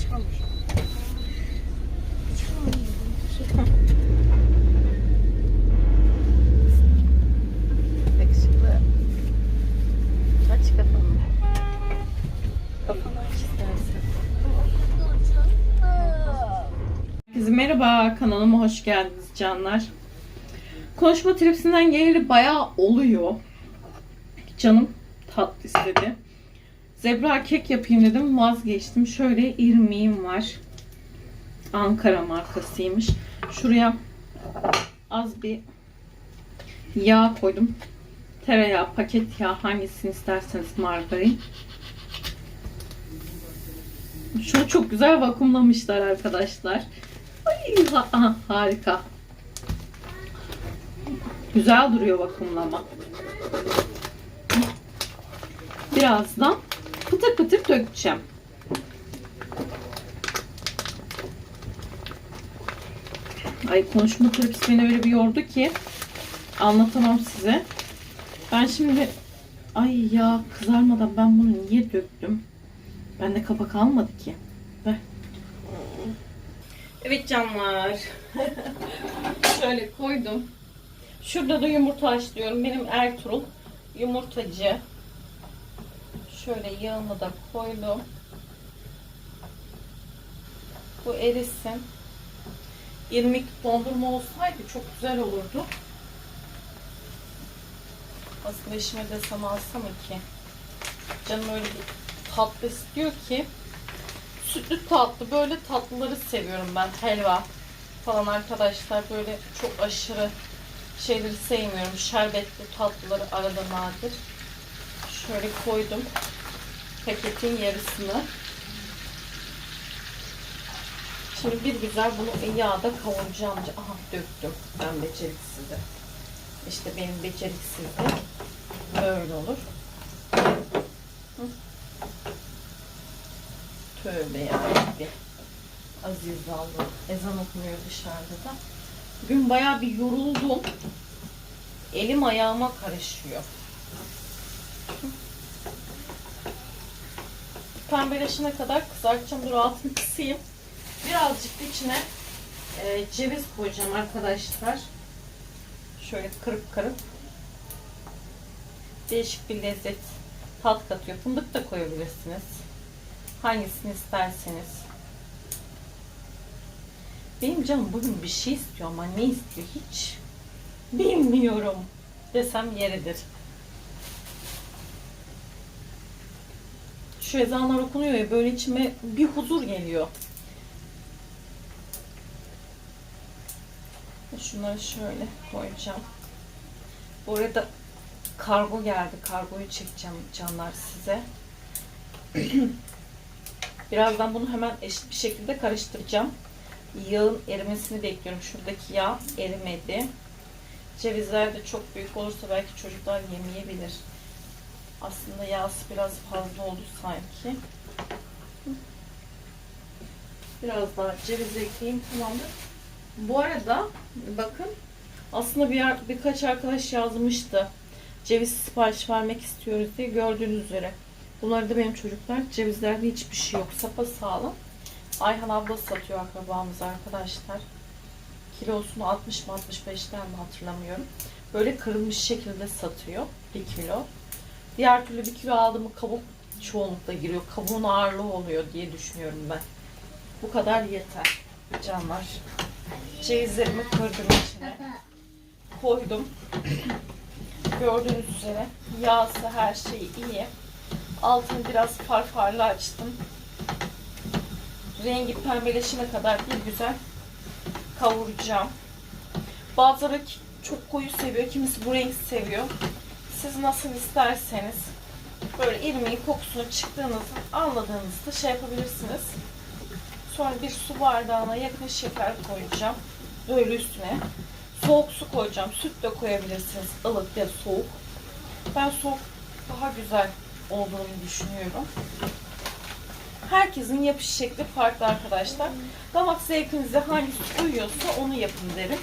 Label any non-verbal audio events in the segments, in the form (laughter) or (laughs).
Geç kalmış. Yakışıklı. Aç kafanı. Kafanı aç istersen. Herkese merhaba, kanalıma hoş geldiniz canlar. Konuşma tripsinden geleli bayağı oluyor. Canım tatlı istedi. Zebra kek yapayım dedim, vazgeçtim. Şöyle irmiğim var. Ankara markasıymış. Şuraya az bir yağ koydum. Tereyağı, paket yağ hangisini isterseniz margarin. Şunu çok güzel vakumlamışlar arkadaşlar. Ay, ha- aha, harika. Güzel duruyor vakumlama. Birazdan pıtır pıtır dökeceğim. Ay konuşma tırpisi beni öyle bir yordu ki anlatamam size. Ben şimdi ay ya kızarmadan ben bunu niye döktüm? Bende kapak almadı ki. Ver. Evet canlar. (laughs) Şöyle koydum. Şurada da yumurta haşlıyorum. Benim Ertuğrul yumurtacı. Şöyle yağını da koydum. Bu erisin. İrmik dondurma olsaydı çok güzel olurdu. Aslında işime desem alsam ki. Canım öyle bir tatlı istiyor ki. Sütlü tatlı böyle tatlıları seviyorum ben. Helva falan arkadaşlar böyle çok aşırı şeyleri sevmiyorum. Şerbetli tatlıları arada nadir. Şöyle koydum. Paketin yarısını. Şimdi bir güzel bunu yağda kavuracağım. Aha döktüm. Ben beceriksizim. İşte benim beceriksizliğim böyle olur. Hı. Tövbe yarabbim. Aziz Allah. Ezan okunuyor dışarıda da. Bugün bayağı bir yoruldum. Elim ayağıma karışıyor. Pembeleşene kadar kızartacağım. Dur altını kısayım. Birazcık içine e, ceviz koyacağım arkadaşlar. Şöyle kırıp kırıp. Değişik bir lezzet tat katıyor. Fındık da koyabilirsiniz. Hangisini isterseniz. Benim canım bugün bir şey istiyor ama ne istiyor hiç bilmiyorum desem yeridir. Şu ezanlar okunuyor ya böyle içime bir huzur geliyor. Şunları şöyle koyacağım. Bu arada kargo geldi. Kargoyu çekeceğim canlar size. (clears throat) Birazdan bunu hemen eşit bir şekilde karıştıracağım. Yağın erimesini bekliyorum. Şuradaki yağ erimedi. Cevizler de çok büyük olursa belki çocuklar yemeyebilir. Aslında yağsı biraz fazla oldu sanki. Biraz daha ceviz ekleyeyim tamamdır. Bu arada bakın aslında bir birkaç arkadaş yazmıştı. Ceviz sipariş vermek istiyoruz diye gördüğünüz üzere. Bunlar da benim çocuklar. Cevizlerde hiçbir şey yok. Sapa sağlam. Ayhan abla satıyor akrabamız arkadaşlar. Kilosunu 60 mı 65'ten mi hatırlamıyorum. Böyle kırılmış şekilde satıyor. 1 kilo. Diğer türlü 1 kilo aldığımı kabuk çoğunlukla giriyor. Kabuğun ağırlığı oluyor diye düşünüyorum ben. Bu kadar yeter. Canlar. Cevizlerimi kırdım içine. Koydum. Gördüğünüz üzere yağsı her şey iyi. Altını biraz farfarlı açtım. Rengi pembeleşene kadar bir güzel kavuracağım. Bazıları çok koyu seviyor, kimisi bu renk seviyor. Siz nasıl isterseniz böyle irmiğin kokusunu çıktığınızı anladığınızda şey yapabilirsiniz. Sonra bir su bardağına yakın şeker koyacağım. Böyle üstüne. Soğuk su koyacağım. Süt de koyabilirsiniz. ılık ya soğuk. Ben soğuk daha güzel olduğunu düşünüyorum. Herkesin yapış şekli farklı arkadaşlar. Damak zevkinize hangisi uyuyorsa onu yapın derim.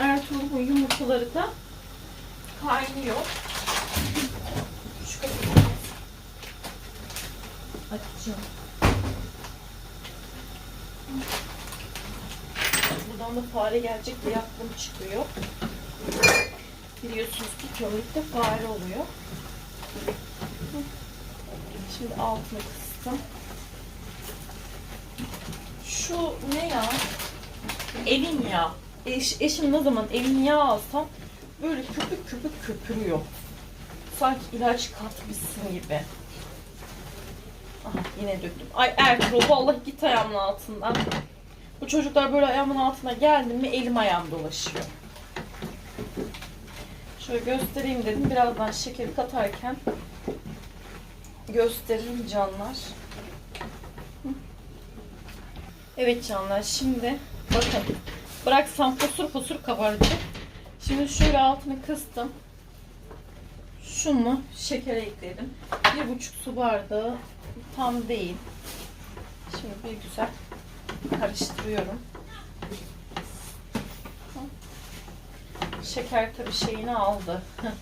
Ertuğrul bu yumurtaları da kaynıyor. Şu açacağım. Buradan da fare gelecek diye aklım çıkıyor. Biliyorsunuz ki kömürlükte fare oluyor. Şimdi altını kıstım. Şu ne ya? Elin yağı. Eş, eşim ne zaman elin yağı alsam böyle köpük köpük köpürüyor. Sanki ilaç katmışsın gibi. Aha yine döktüm. Ay Ertuğrul vallahi git ayağımın altından. Bu çocuklar böyle ayağımın altına geldi mi elim ayağım dolaşıyor. Şöyle göstereyim dedim. Birazdan şekeri katarken gösteririm canlar. Evet canlar şimdi bakın bıraksam fosur fosur kabaracak. Şimdi şöyle altını kıstım. Şunu şekere ekledim. Bir buçuk su bardağı tam değil. Şimdi bir güzel karıştırıyorum. Şeker tabii şeyini aldı. (laughs)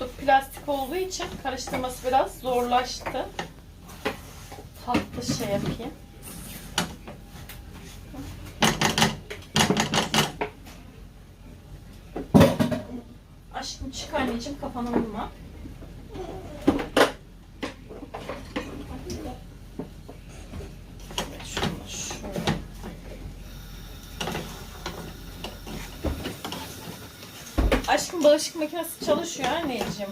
Bu plastik olduğu için karıştırması biraz zorlaştı. Tatlı şey yapayım. Aşkım çık anneciğim kafana vurma. Aşkım bulaşık makinesi çalışıyor anneciğim.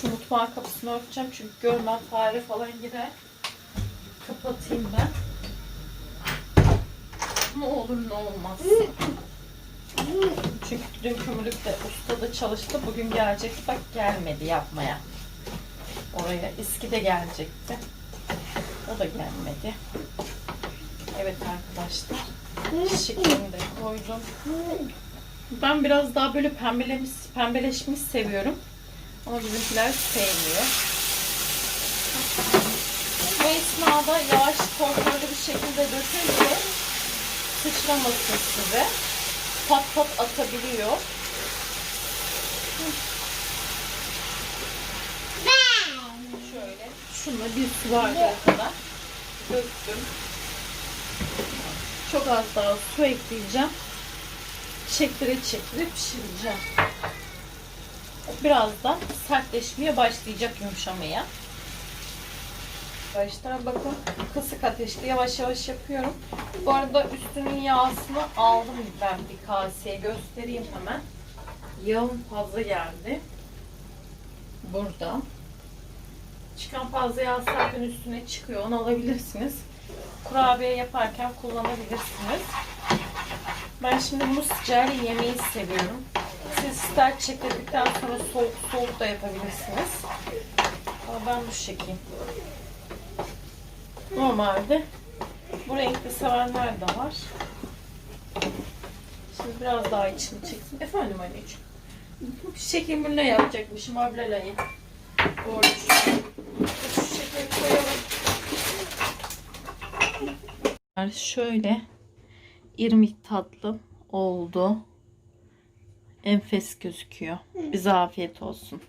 Şu mutfağın kapısını örteceğim çünkü görmem fare falan girer. Kapatayım ben. Ne olur ne olmaz. Çünkü dün kömürlükte ustada çalıştı. Bugün gelecekti. Bak gelmedi yapmaya. Oraya eski de gelecekti. O da gelmedi. Evet arkadaşlar. Şekerimi de koydum. Ben biraz daha böyle pembelemiş, pembeleşmiş seviyorum. Ama bizimkiler sevmiyor. Bu esnada yavaş kontrollü bir şekilde dökün ki sıçramasın size. Pat pat atabiliyor. Şöyle şunla bir su bardağı kadar döktüm. Çok az daha su ekleyeceğim. Çektire çektire pişireceğim. Birazdan sertleşmeye başlayacak yumuşamaya. Arkadaşlar bakın kısık ateşte yavaş yavaş yapıyorum. Bu arada üstünün yağsını aldım ben bir kaseye göstereyim hemen. Yağım fazla geldi. Burada. Çıkan fazla yağ zaten üstüne çıkıyor. Onu alabilirsiniz. Kurabiye yaparken kullanabilirsiniz. Ben şimdi bunu sıcağıyla yemeyi seviyorum. Siz ister çekildikten sonra soğuk soğuk da yapabilirsiniz. Ama ben bu şekil. Normalde bu renkli sevenler de var. Şimdi biraz daha içini çeksin. Efendim anneciğim. Şeker ne yapacakmışım ablalayı. Doğru. Şu şekeri koyalım. Şöyle irmik tatlı oldu. Enfes gözüküyor. Bize afiyet olsun.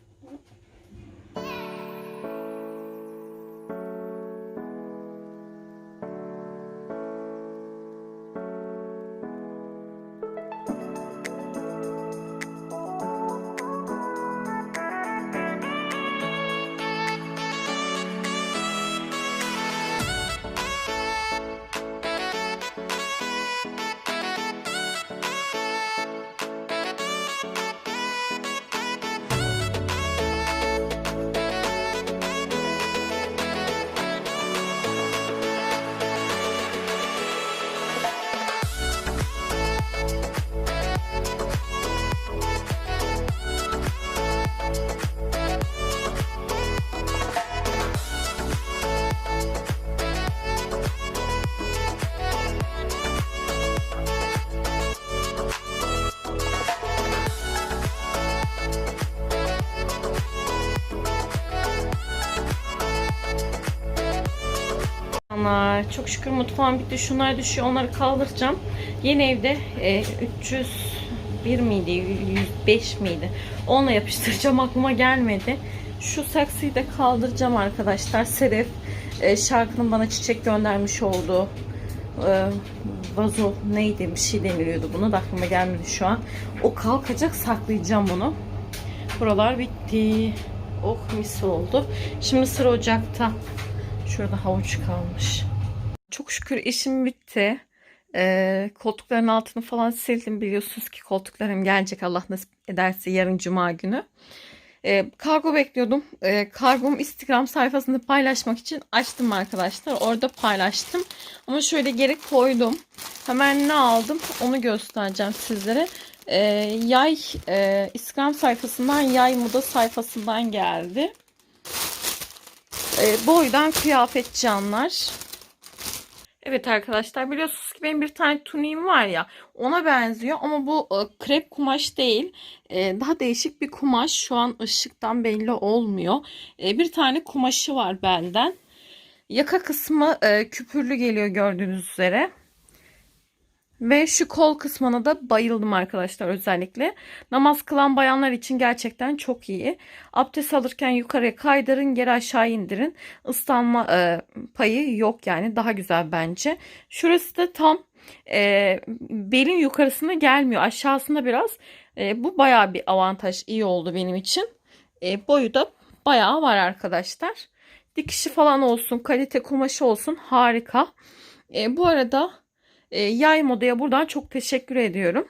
Çok şükür mutfağım bitti. Şunlar düşüyor. Onları kaldıracağım. Yeni evde e, 301 miydi? 105 miydi? Onunla yapıştıracağım. Aklıma gelmedi. Şu saksıyı da kaldıracağım arkadaşlar. Sedef e, şarkının bana çiçek göndermiş olduğu e, vazo neydi bir şey deniliyordu bunu da aklıma gelmedi şu an. O kalkacak saklayacağım bunu. Buralar bitti. Oh mis oldu. Şimdi sıra ocakta. Şurada havuç kalmış. Çok şükür işim bitti. Ee, koltukların altını falan sildim. Biliyorsunuz ki koltuklarım gelecek Allah nasip ederse yarın cuma günü. Ee, kargo bekliyordum. Ee, kargomu Instagram sayfasında paylaşmak için açtım arkadaşlar. Orada paylaştım. Ama şöyle geri koydum. Hemen ne aldım onu göstereceğim sizlere. Ee, yay e, Instagram sayfasından Yay Moda sayfasından geldi. Ee, boydan kıyafet canlar. Evet arkadaşlar biliyorsunuz ki benim bir tane tuniğim var ya ona benziyor ama bu e, krep kumaş değil. E, daha değişik bir kumaş. Şu an ışıktan belli olmuyor. E, bir tane kumaşı var benden. Yaka kısmı e, küpürlü geliyor gördüğünüz üzere. Ve şu kol kısmına da bayıldım arkadaşlar özellikle. Namaz kılan bayanlar için gerçekten çok iyi. Abdest alırken yukarıya kaydırın geri aşağı indirin. Islanma e, payı yok yani daha güzel bence. Şurası da tam e, belin yukarısına gelmiyor. Aşağısında biraz. E, bu baya bir avantaj iyi oldu benim için. E, boyu da bayağı var arkadaşlar. Dikişi falan olsun kalite kumaşı olsun harika. E, bu arada Yay Moda'ya buradan çok teşekkür ediyorum.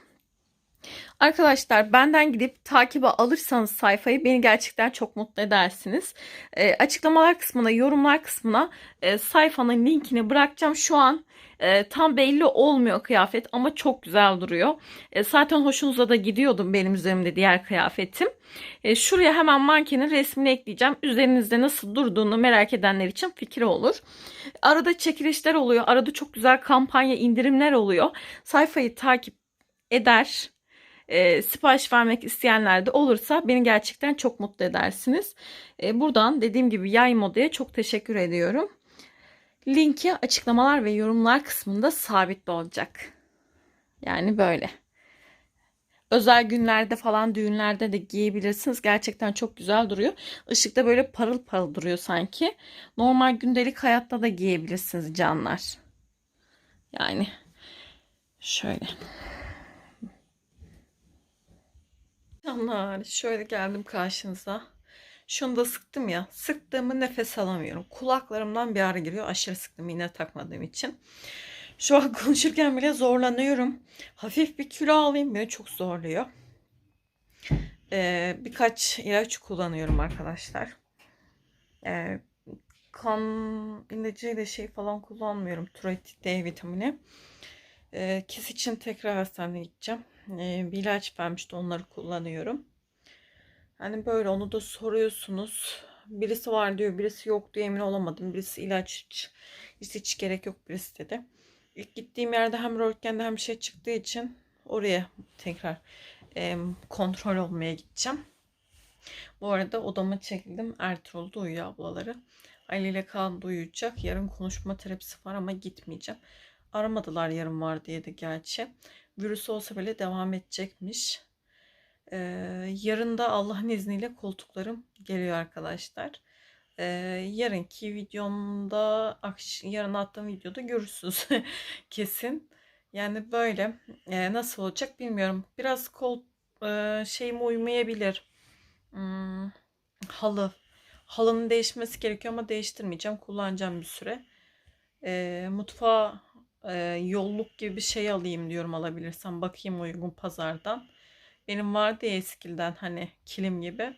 Arkadaşlar benden gidip takibe alırsanız sayfayı beni gerçekten çok mutlu edersiniz. E, açıklamalar kısmına, yorumlar kısmına e, sayfanın linkini bırakacağım. Şu an e, tam belli olmuyor kıyafet ama çok güzel duruyor. E, zaten hoşunuza da gidiyordum benim üzerimde diğer kıyafetim. E, şuraya hemen mankenin resmini ekleyeceğim. Üzerinizde nasıl durduğunu merak edenler için fikri olur. Arada çekilişler oluyor. Arada çok güzel kampanya indirimler oluyor. Sayfayı takip eder e, sipariş vermek isteyenler de olursa beni gerçekten çok mutlu edersiniz. E, buradan dediğim gibi Yay Moda'ya çok teşekkür ediyorum. Linki açıklamalar ve yorumlar kısmında sabit olacak. Yani böyle. Özel günlerde falan düğünlerde de giyebilirsiniz. Gerçekten çok güzel duruyor. Işıkta böyle parıl parıl duruyor sanki. Normal gündelik hayatta da giyebilirsiniz canlar. Yani şöyle. Canlar şöyle geldim karşınıza. Şunu da sıktım ya. Sıktığımı nefes alamıyorum. Kulaklarımdan bir ağrı giriyor. Aşırı sıktım iğne takmadığım için. Şu an (laughs) konuşurken bile zorlanıyorum. Hafif bir kilo alayım beni çok zorluyor. Ee, birkaç ilaç kullanıyorum arkadaşlar. Ee, kan ilacıyla şey falan kullanmıyorum. Tiroid D vitamini. Ee, kes için tekrar hastaneye gideceğim. Ee, bir ilaç vermişti onları kullanıyorum. Hani böyle onu da soruyorsunuz. Birisi var diyor, birisi yok diye emin olamadım. Birisi ilaç hiç, hiç, hiç gerek yok birisi dedi. İlk gittiğim yerde hem röntgende hem şey çıktığı için oraya tekrar e, kontrol olmaya gideceğim. Bu arada odama çekildim. Ertuğrul da uyuyor ablaları. Ali ile Kaan da uyuyacak. Yarın konuşma terapisi var ama gitmeyeceğim. Aramadılar yarın var diye de gerçi. Virüs olsa bile devam edecekmiş. Ee, yarın da Allah'ın izniyle koltuklarım geliyor arkadaşlar. Ee, yarınki videomda, yarın attığım videoda görürsünüz (laughs) kesin. Yani böyle e, nasıl olacak bilmiyorum. Biraz kol e, şeyime uymayabilir. Hmm, halı. Halının değişmesi gerekiyor ama değiştirmeyeceğim. Kullanacağım bir süre. E, mutfağa e, yolluk gibi bir şey alayım diyorum alabilirsem. Bakayım uygun pazardan. Benim vardı ya eskilden hani kilim gibi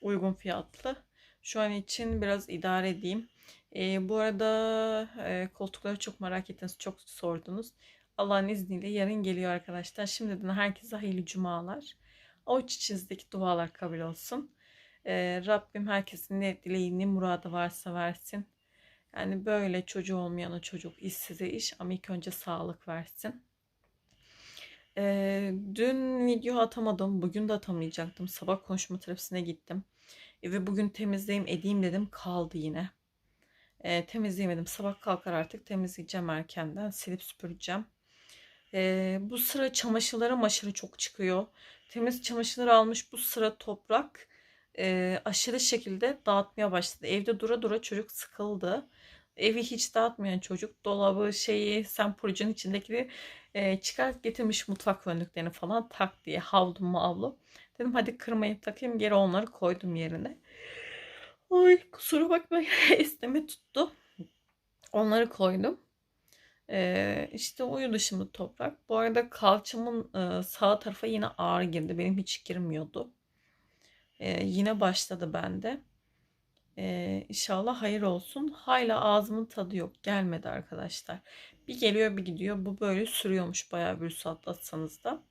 uygun fiyatlı. Şu an için biraz idare edeyim. E, bu arada e, koltukları çok merak ettiniz. Çok sordunuz. Allah'ın izniyle yarın geliyor arkadaşlar. Şimdiden herkese hayırlı cumalar. Avuç içinizdeki dualar kabul olsun. E, Rabbim herkesin ne dileğini muradı varsa versin. Yani böyle çocuğu olmayana çocuk, işsize iş ama ilk önce sağlık versin. Ee, dün video atamadım. Bugün de atamayacaktım. Sabah konuşma terapisine gittim. E, ve bugün temizleyeyim edeyim dedim. Kaldı yine. E, temizleyemedim. Sabah kalkar artık temizleyeceğim erkenden. Silip süpüreceğim. E, bu sıra çamaşırlara maşırı çok çıkıyor. Temiz çamaşırları almış bu sıra toprak. e, aşırı şekilde dağıtmaya başladı. Evde dura dura çocuk sıkıldı. Evi hiç dağıtmayan çocuk dolabı şeyi semporucun içindekileri e, çıkart getirmiş mutfak önlüklerini falan tak diye havlu mavlu. Dedim hadi kırmayı takayım geri onları koydum yerine. Ay kusura bakma isteme (laughs) tuttu. Onları koydum. Ee, işte uyudu şimdi toprak. Bu arada kalçamın e, sağ tarafa yine ağrı girdi. Benim hiç girmiyordu. Ee, yine başladı bende. Ee, inşallah hayır olsun. Hala ağzımın tadı yok. Gelmedi arkadaşlar. Bir geliyor bir gidiyor. Bu böyle sürüyormuş bayağı bir saat atsanız da.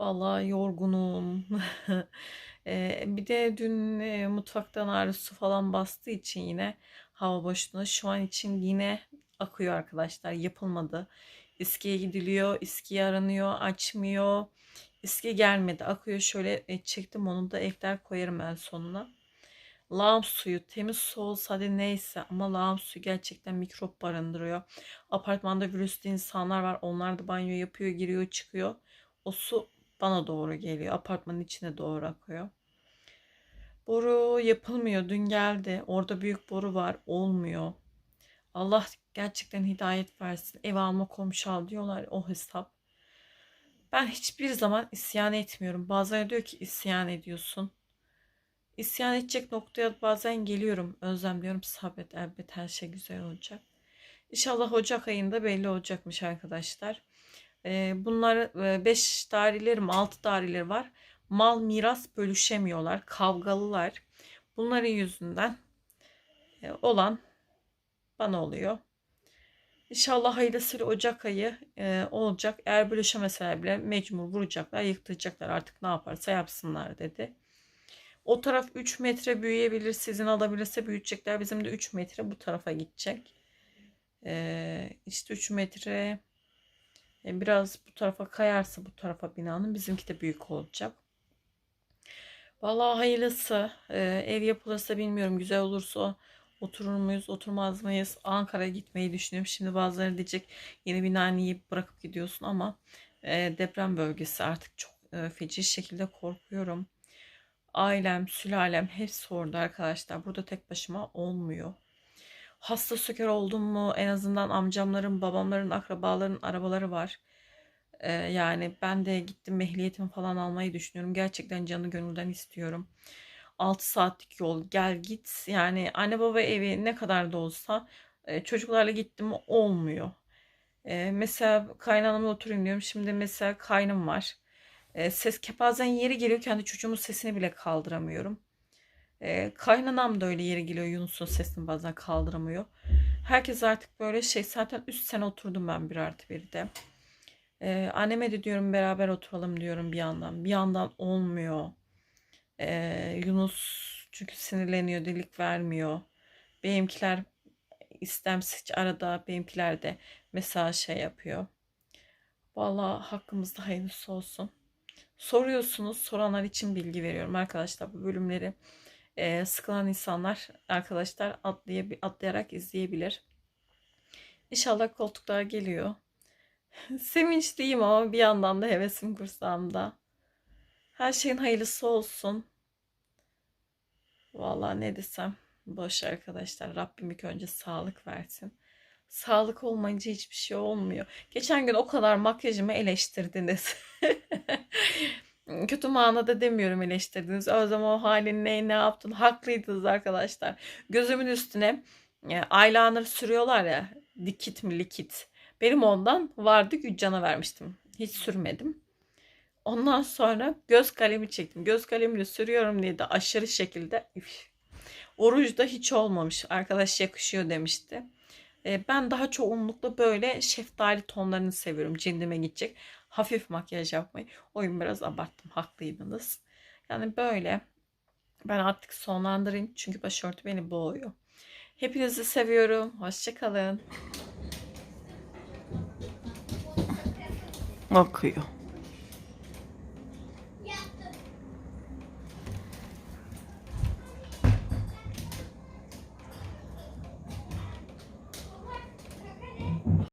Vallahi yorgunum. (laughs) Ee, bir de dün e, mutfaktan ağrı su falan bastığı için yine hava boşluğuna şu an için yine akıyor arkadaşlar. Yapılmadı. İskiye gidiliyor, iskiye aranıyor, açmıyor. İskiye gelmedi. Akıyor şöyle e, çektim onu da ekler koyarım ben sonuna. Lağım suyu temiz su olsa hadi neyse ama lağım suyu gerçekten mikrop barındırıyor. Apartmanda virüslü insanlar var. Onlar da banyo yapıyor, giriyor, çıkıyor. O su bana doğru geliyor. Apartmanın içine doğru akıyor. Boru yapılmıyor. Dün geldi. Orada büyük boru var. Olmuyor. Allah gerçekten hidayet versin. Ev alma komşu al diyorlar o hesap. Ben hiçbir zaman isyan etmiyorum. Bazıları diyor ki isyan ediyorsun. İsyan edecek noktaya bazen geliyorum. Özlem diyorum sabret elbet her şey güzel olacak. İnşallah Ocak ayında belli olacakmış arkadaşlar. Bunlar 5 daireleri mi 6 daireleri var. Mal miras bölüşemiyorlar. Kavgalılar. Bunların yüzünden e, olan bana oluyor. İnşallah hayırlısıyla Ocak ayı e, olacak. Eğer bölüşemeseler bile mecbur vuracaklar, yıktıracaklar artık ne yaparsa yapsınlar dedi. O taraf 3 metre büyüyebilir. Sizin alabilirse büyütecekler. Bizim de 3 metre bu tarafa gidecek. Ee, işte 3 metre e, biraz bu tarafa kayarsa bu tarafa binanın bizimki de büyük olacak. Vallahi hayırlısı. Ee, ev yapılırsa bilmiyorum. Güzel olursa oturur muyuz, oturmaz mıyız? Ankara'ya gitmeyi düşünüyorum. Şimdi bazıları diyecek yeni binanı yiyip bırakıp gidiyorsun ama e, deprem bölgesi artık çok e, feci şekilde korkuyorum. Ailem, sülalem hepsi orada arkadaşlar. Burada tek başıma olmuyor. Hasta söker oldum mu en azından amcamların, babamların, akrabaların arabaları var. Ee, yani ben de gittim ehliyetimi falan almayı düşünüyorum. Gerçekten canı gönülden istiyorum. 6 saatlik yol gel git. Yani anne baba evi ne kadar da olsa e, çocuklarla gittim olmuyor. E, mesela kaynanamla oturayım diyorum. Şimdi mesela kaynım var. E, ses bazen yeri geliyor kendi çocuğumun sesini bile kaldıramıyorum. E, kaynanam da öyle yeri geliyor Yunus'un sesini bazen kaldıramıyor. Herkes artık böyle şey zaten 3 sene oturdum ben bir artı bir de. E, anneme de diyorum beraber oturalım diyorum bir yandan. Bir yandan olmuyor. E, Yunus çünkü sinirleniyor, delik vermiyor. Benimkiler istemsiz arada benimkiler de mesela şey yapıyor. Vallahi hakkımızda hayırlısı olsun. Soruyorsunuz, soranlar için bilgi veriyorum arkadaşlar bu bölümleri. E, sıkılan insanlar arkadaşlar atlay atlayarak izleyebilir. İnşallah koltuklar geliyor. (laughs) Sevinçliyim ama bir yandan da hevesim kursağımda. Her şeyin hayırlısı olsun. Vallahi ne desem boş arkadaşlar. Rabbim ilk önce sağlık versin. Sağlık olmayınca hiçbir şey olmuyor. Geçen gün o kadar makyajımı eleştirdiniz. (laughs) Kötü manada demiyorum eleştirdiniz. O zaman o halin ne, ne yaptın? Haklıydınız arkadaşlar. Gözümün üstüne e, eyeliner sürüyorlar ya. Dikit mi likit. Benim ondan vardı Gülcan'a vermiştim. Hiç sürmedim. Ondan sonra göz kalemi çektim. Göz kalemini sürüyorum diye de aşırı şekilde üf, oruç da hiç olmamış. Arkadaş yakışıyor demişti. E, ben daha çoğunlukla böyle şeftali tonlarını seviyorum. Cildime gidecek. Hafif makyaj yapmayı. Oyun biraz abarttım. Haklıydınız. Yani böyle. Ben artık sonlandırayım. Çünkü başörtü beni boğuyor. Hepinizi seviyorum. Hoşçakalın. Akıyor.